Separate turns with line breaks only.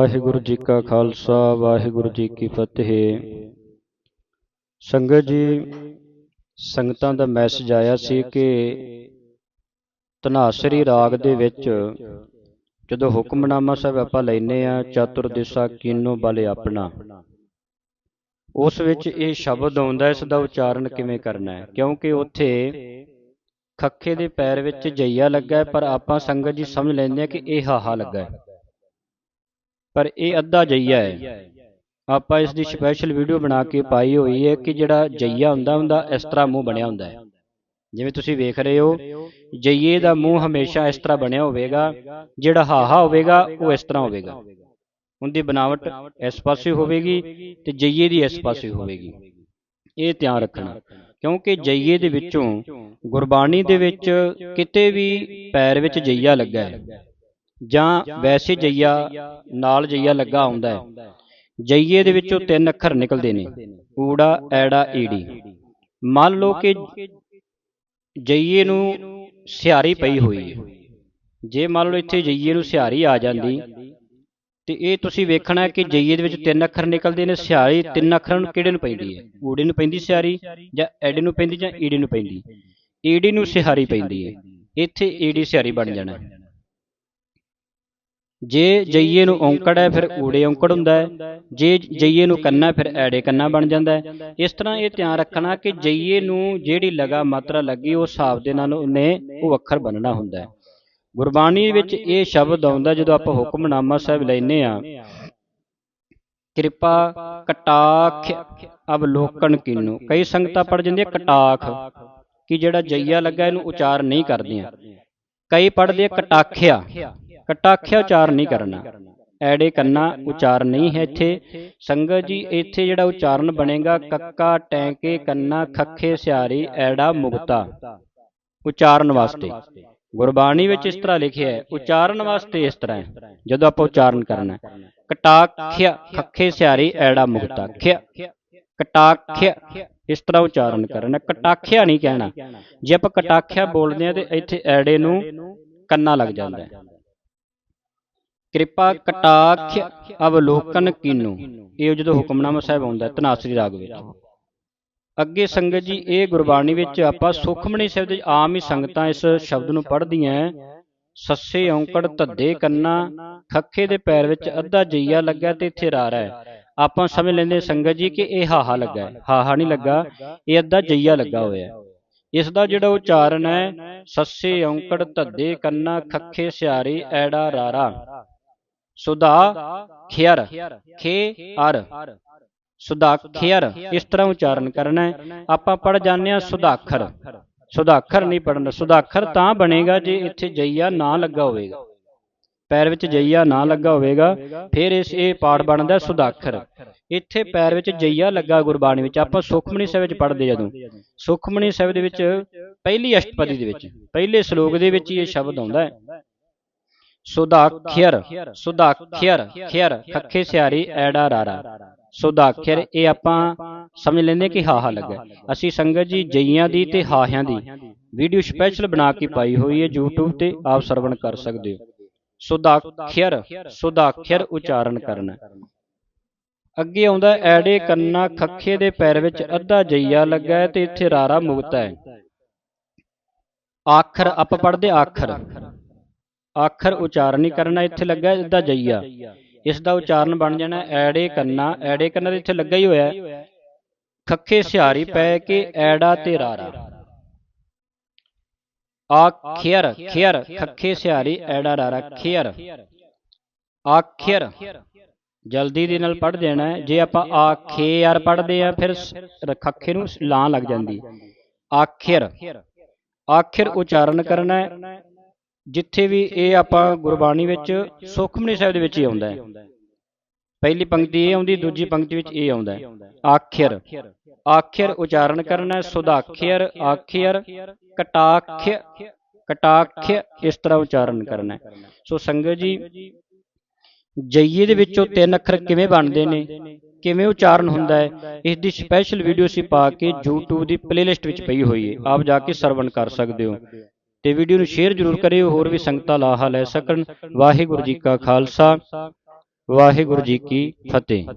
ਵਾਹਿਗੁਰੂ ਜੀ ਕਾ ਖਾਲਸਾ, ਵਾਹਿਗੁਰੂ ਜੀ ਕੀ ਫਤਿਹ। ਸੰਗਤ ਜੀ, ਸੰਗਤਾਂ ਦਾ ਮੈਸੇਜ ਆਇਆ ਸੀ ਕਿ ਧਨਾਸਰੀ ਰਾਗ ਦੇ ਵਿੱਚ ਜਦੋਂ ਹੁਕਮਨਾਮਾ ਸਾਹਿਬ ਆਪਾਂ ਲੈਨੇ ਆ ਚਤੁਰ ਦਿਸ਼ਾ ਕੀਨੋ ਬਲ ਆਪਣਾ। ਉਸ ਵਿੱਚ ਇਹ ਸ਼ਬਦ ਆਉਂਦਾ, ਇਸ ਦਾ ਉਚਾਰਨ ਕਿਵੇਂ ਕਰਨਾ ਹੈ? ਕਿਉਂਕਿ ਉੱਥੇ ਖੱਖੇ ਦੇ ਪੈਰ ਵਿੱਚ ਜਈਆ ਲੱਗਾ ਪਰ ਆਪਾਂ ਸੰਗਤ ਜੀ ਸਮਝ ਲੈਂਦੇ ਆ ਕਿ ਇਹ ਹਾਹਾ ਲੱਗਾ ਹੈ। ਪਰ ਇਹ ਅੱਧਾ ਜਈਆ ਹੈ। ਆਪਾਂ ਇਸ ਦੀ ਸਪੈਸ਼ਲ ਵੀਡੀਓ ਬਣਾ ਕੇ ਪਾਈ ਹੋਈ ਹੈ ਕਿ ਜਿਹੜਾ ਜਈਆ ਹੁੰਦਾ ਹੁੰਦਾ ਇਸ ਤਰ੍ਹਾਂ ਮੂੰਹ ਬਣਿਆ ਹੁੰਦਾ ਹੈ। ਜਿਵੇਂ ਤੁਸੀਂ ਵੇਖ ਰਹੇ ਹੋ, ਜਈਏ ਦਾ ਮੂੰਹ ਹਮੇਸ਼ਾ ਇਸ ਤਰ੍ਹਾਂ ਬਣਿਆ ਹੋਵੇਗਾ, ਜਿਹੜਾ ਹਾਹਾ ਹੋਵੇਗਾ, ਉਹ ਇਸ ਤਰ੍ਹਾਂ ਹੋਵੇਗਾ। ਉਹਦੀ ਬਣਾਵਟ ਇਸ ਪਾਸੇ ਹੋਵੇਗੀ ਤੇ ਜਈਏ ਦੀ ਇਸ ਪਾਸੇ ਹੋਵੇਗੀ। ਇਹ ਧਿਆਨ ਰੱਖਣਾ, ਕਿਉਂਕਿ ਜਈਏ ਦੇ ਵਿੱਚੋਂ ਗੁਰਬਾਣੀ ਦੇ ਵਿੱਚ ਕਿਤੇ ਵੀ ਪੈਰ ਵਿੱਚ ਜਈਆ ਲੱਗਾ ਹੈ। ਜਾਂ ਵੈਸੇ ਜਈਆ ਨਾਲ ਜਈਆ ਲੱਗਾ ਹੁੰਦਾ ਹੈ। ਜਈਏ ਦੇ ਵਿੱਚੋਂ ਤਿੰਨ ਅੱਖਰ ਨਿਕਲਦੇ ਨੇ। ਊੜਾ ਐੜਾ ਈੜੀ। ਮੰਨ ਲਓ ਕਿ ਜਈਏ ਨੂੰ ਸਿਹਾਰੀ ਪਈ ਹੋਈ। ਹੈ ਜੇ ਮੰਨ ਲਓ ਇੱਥੇ ਜਈਏ ਨੂੰ ਸਿਹਾਰੀ ਆ ਜਾਂਦੀ ਤੇ ਇਹ ਤੁਸੀਂ ਵੇਖਣਾ ਹੈ ਕਿ ਜਈਏ ਦੇ ਵਿੱਚ ਤਿੰਨ ਅੱਖਰ ਨਿਕਲਦੇ ਨੇ। ਸਿਹਾਰੀ ਤਿੰਨ ਅੱਖਰਾਂ ਨੂੰ ਕਿਹੜੇ ਨੂੰ ਪੈਂਦੀ ਹੈ? ਊੜੇ ਨੂੰ ਪੈਂਦੀ ਸਿਹਾਰੀ ਜਾਂ ਐੜੇ ਨੂੰ ਪੈਂਦੀ ਜਾਂ ਈੜੀ ਨੂੰ ਪੈਂਦੀ? ਈੜੀ ਨੂੰ ਸਿਹਾਰੀ ਪੈਂਦੀ ਹੈ। ਇੱਥੇ ਈੜੀ ਸਿਹਾਰੀ ਬਣ ਜਾਣਾ ਹੈ। ਜੇ ਜਈਏ ਨੂੰ ਔਂਕੜ ਹੈ ਫਿਰ ਊੜੇ ਔਂਕੜ ਹੁੰਦਾ ਹੈ। ਜੇ ਜਈਏ ਨੂੰ ਕੰਨਾ ਫਿਰ ਐੜੇ ਕੰਨਾ ਬਣ ਜਾਂਦਾ ਹੈ। ਇਸ ਤਰ੍ਹਾਂ ਇਹ ਧਿਆਨ ਰੱਖਣਾ ਕਿ ਜਈਏ ਨੂੰ ਜਿਹੜੀ ਲਗਾ ਮਾਤਰਾ ਲੱਗੀ ਉਸ ਹਿਸਾਬ ਦੇ ਨਾਲ ਉਹਨੇ ਉਹ ਅੱਖਰ ਬਣਨਾ ਹੁੰਦਾ ਹੈ। ਗੁਰਬਾਣੀ ਵਿੱਚ ਇਹ ਸ਼ਬਦ ਆਉਂਦਾ ਜਦੋਂ ਆਪਾਂ ਹੁਕਮਨਾਮਾ ਸਾਹਿਬ ਲੈਨੇ ਆ ਕਿਰਪਾ ਕਟਾਖ ਅਵਲੋਕਨ ਕੀਨੋ। ਕਈ ਸੰਗਤਾਂ ਪੜ ਜਾਂਦੀਆਂ ਕਟਾਖ ਕਿ ਜਿਹੜਾ ਜਈਆ ਲੱਗਾ ਇਹਨੂੰ ਉਚਾਰ ਨਹੀਂ ਕਰਦੀਆਂ। ਕਈ ਪੜਦੇ ਕਟਾਖਿਆ। ਕਟਾਖਿਆ ਉਚਾਰ ਨਹੀਂ ਕਰਨਾ। ਐੜੇ ਕੰਨਾ ਉਚਾਰ ਨਹੀਂ ਹੈ ਇੱਥੇ। ਸੰਗਤ ਜੀ ਇੱਥੇ ਜਿਹੜਾ ਉਚਾਰਨ ਬਣੇਗਾ ਕੱਕਾ ਟੈਂਕੇ ਕੰਨਾ ਖੱਖੇ ਸਿਆਰੀ ਐੜਾ ਮੁਗਤਾ ਉਚਾਰਨ ਵਾਸਤੇ। ਗੁਰਬਾਣੀ ਵਿੱਚ ਇਸ ਤਰ੍ਹਾਂ ਲਿਖਿਆ ਹੈ ਉਚਾਰਨ ਵਾਸਤੇ ਇਸ ਤਰ੍ਹਾਂ ਹੈ। ਜਦੋਂ ਆਪਾਂ ਉਚਾਰਨ ਕਰਨਾ ਹੈ ਕਟਾਖਿਆ ਖੱਖੇ ਸਿਆਰੀ ਐੜਾ ਮੁਗਤਾ ਖਿਆ। ਕਟਾਖਿਆ। ਇਸ ਤਰ੍ਹਾਂ ਉਚਾਰਨ ਕਰਨਾ ਕਟਾਖਿਆ ਨਹੀਂ ਕਹਿਣਾ। ਜੇ ਆਪਾਂ ਕਟਾਖਿਆ ਬੋਲਦੇ ਆ ਤੇ ਇੱਥੇ ਐੜੇ ਨੂੰ ਕੰਨਾ ਲੱਗ ਜਾਂਦਾ ਹੈ। ਕਿਰਪਾ ਕਟਾਖ ਅਵਲੋਕਨ ਕੀਨੋ। ਇਹ ਜਦੋਂ ਹੁਕਮਨਾਮਾ ਸਾਹਿਬ ਆਉਂਦਾ ਹੈ ਧਨਾਸਰੀ ਰਾਗ ਵਿੱਚ। ਅੱਗੇ ਸੰਗਤ ਜੀ ਇਹ ਗੁਰਬਾਣੀ ਵਿੱਚ ਆਪਾਂ ਸੁਖਮਨੀ ਸਾਹਿਬ ਦੇ ਆਮ ਹੀ ਸੰਗਤਾਂ ਇਸ ਸ਼ਬਦ ਨੂੰ ਪੜ੍ਹਦੀਆਂ ਸੱਸੇ ਔਂਕੜ ਧੱਦੇ ਕੰਨਾ ਖੱਖੇ ਦੇ ਪੈਰ ਵਿੱਚ ਅੱਧਾ ਜਈਆ ਲੱਗਾ ਤੇ ਇੱਥੇ ਰਾਰਾ ਹੈ। ਆਪਾਂ ਸਮਝ ਲੈਂਦੇ ਸੰਗਤ ਜੀ ਕਿ ਇਹ ਹਾਹਾ ਲੱਗਾ ਹੈ। ਹਾਹਾ ਨਹੀਂ ਲੱਗਾ ਇਹ ਅੱਧਾ ਜਈਆ ਲੱਗਾ ਹੋਇਆ ਹੈ। ਇਸ ਦਾ ਜਿਹੜਾ ਉਚਾਰਨ ਹੈ ਸੱਸੇ ਔਂਕੜ ਧੱਦੇ ਕੰਨਾ ਖੱਖੇ ਸਿਆਰੀ ਐੜਾ ਰਾਰਾ। ਸੁਧਾ ਖਿਅਰ ਖੇ ਅਰ ਸੁਧਾਖਿਅਰ ਇਸ ਤਰ੍ਹਾਂ ਉਚਾਰਨ ਕਰਨਾ ਹੈ। ਆਪਾਂ ਪੜ ਜਾਂਦੇ ਆ ਸੁਧਾਖਰ। ਸੁਧਾਖਰ ਨਹੀਂ ਪੜਨਾ ਸੁਧਾਖਰ ਤਾਂ ਬਣੇਗਾ ਜੇ ਇੱਥੇ ਜਈਆ ਨਾ ਲੱਗਾ ਹੋਵੇਗਾ। ਪੈਰ ਵਿੱਚ ਜਈਆ ਨਾ ਲੱਗਾ ਹੋਵੇਗਾ, ਫਿਰ ਇਸ ਇਹ ਪਾਠ ਬਣਦਾ ਸੁਧਾਖਰ। ਇੱਥੇ ਪੈਰ ਵਿੱਚ ਜਈਆ ਲੱਗਾ ਗੁਰਬਾਣੀ ਵਿੱਚ। ਆਪਾਂ ਸੁਖਮਨੀ ਸਾਹਿਬ ਵਿੱਚ ਪੜ੍ਹਦੇ ਜਦੋਂ। ਸੁਖਮਨੀ ਸਾਹਿਬ ਦੇ ਵਿੱਚ ਪਹਿਲੀ ਅਸ਼ਟਪਦੀ ਦੇ ਵਿੱਚ, ਪਹਿਲੇ ਸ਼ਲੋਕ ਦੇ ਵਿੱਚ ਹੀ ਇਹ ਸ਼ਬਦ ਆਉਂਦਾ ਹੈ। ਸੁਧਾਖਿਅਰ ਸੁਧਾਖਿਅਰ, ਖਿਅਰ, ਖੱਖੇ ਸਿਆਰੀ ਐੜਾ ਰਾਰਾ। ਸੁਧਾਖਿਅਰ, ਇਹ ਆਪਾਂ ਸਮਝ ਲੈਂਦੇ ਕਿ ਹਾਹਾ ਲੱਗਾ ਅਸੀਂ ਸੰਗਤ ਜੀ, ਜਈਆਂ ਦੀ ਤੇ ਹਾਹਿਆਂ ਦੀ ਵੀਡੀਓ ਸਪੈਸ਼ਲ ਬਣਾ ਕੇ ਪਾਈ ਹੋਈ ਹੈ YouTube ਤੇ, ਆਪ ਸਰਵਣ ਕਰ ਸਕਦੇ ਹੋ। ਸੁਧਾਖਿਅਰ ਸੁਧਾਖਿਅਰ ਉਚਾਰਨ ਕਰਨਾ। ਅੱਗੇ ਆਉਂਦਾ ਐੜੇ ਕੰਨਾ ਖੱਖੇ ਦੇ ਪੈਰ ਵਿੱਚ ਅੱਧਾ ਜਈਆ ਲੱਗਾ ਹੈ ਤੇ ਇੱਥੇ ਰਾਰਾ ਮੁਕਤਾ ਹੈ। ਆਖਰ, ਆਪਾਂ ਪੜਦੇ ਆਖਰ। ਆਖਰ ਉਚਾਰਨ ਨਹੀਂ ਕਰਨਾ ਇੱਥੇ ਲੱਗਾ ਅੱਧਾ ਜਈਆ। ਇਸ ਦਾ ਉਚਾਰਨ ਬਣ ਜਾਣਾ ਐੜੇ ਕੰਨਾ ਐੜੇ ਕੰਨਾ ਇੱਥੇ ਲੱਗਾ ਹੀ ਹੋਇਆ। ਖੱਖੇ ਸਿਹਾਰੀ ਪੈ ਕੇ ਐੜਾ ਤੇ ਰਾਰਾ। ਆਖਿਰ ਖਿਅਰ ਖੱਖੇ ਸਿਹਾਰੀ, ਐੜਾ ਰਾਰਾ ਖਿਅਰ ਆਖਿਰ ਜਲਦੀ ਦੇ ਨਾਲ ਪੜ ਦੇਣਾ ਜੇ ਆਪਾਂ ਆਖੇ ਯਾਰ ਪੜਦੇ ਆ ਫਿਰ ਖੱਖੇ ਨੂੰ ਲਾਂ ਲੱਗ ਜਾਂਦੀ। ਆਖਿਰ ਆਖਿਰ ਉਚਾਰਨ ਕਰਨਾ ਜਿੱਥੇ ਵੀ ਇਹ ਆਪਾਂ ਗੁਰਬਾਣੀ ਵਿੱਚ ਸੁਖਮਨੀ ਸਾਹਿਬ ਦੇ ਵਿੱਚ ਹੀ ਆਉਂਦਾ ਹੈ। ਪਹਿਲੀ ਪੰਕਤੀ ਇਹ ਆਉਂਦੀ ਦੂਜੀ ਪੰਕਤੀ ਵਿੱਚ ਇਹ ਆਉਂਦਾ ਹੈ। ਆਖਿਰ। ਆਖਿਰ। ਉਚਾਰਨ ਕਰਨਾ ਹੈ ਸੁਧਾਖਿਰ ਆਖਿਰ ਕਟਾਖ ਕਟਾਖ ਇਸ ਤਰ੍ਹਾਂ ਉਚਾਰਨ ਕਰਨਾ ਹੈ। ਸੋ ਸੰਗਤ ਜੀ ਜਈਏ ਦੇ ਵਿੱਚੋਂ ਤਿੰਨ ਅੱਖਰ ਕਿਵੇਂ ਬਣਦੇ ਨੇ? ਕਿਵੇਂ ਉਚਾਰਨ ਹੁੰਦਾ ਹੈ? ਇਸ ਦੀ ਸਪੈਸ਼ਲ ਵੀਡੀਓ ਅਸੀਂ ਪਾ ਕੇ YouTube ਦੀ ਪਲੇਲਿਸਟ ਵਿੱਚ ਪਈ ਹੋਈ ਹੈ। ਆਪ ਜਾ ਕੇ ਸਰਵਣ ਕਰ ਸਕਦੇ ਹੋ। ਤੇ ਵੀਡੀਓ ਨੂੰ ਸ਼ੇਅਰ ਜ਼ਰੂਰ ਕਰਿਓ, ਹੋਰ ਵੀ ਸੰਗਤਾਂ ਲਾਹਾ ਲੈ ਸਕਣ। ਵਾਹਿਗੁਰੂ ਜੀ ਕਾ ਖਾਲਸਾ, ਵਾਹਿਗੁਰੂ ਜੀ ਕੀ ਫਤਿਹ।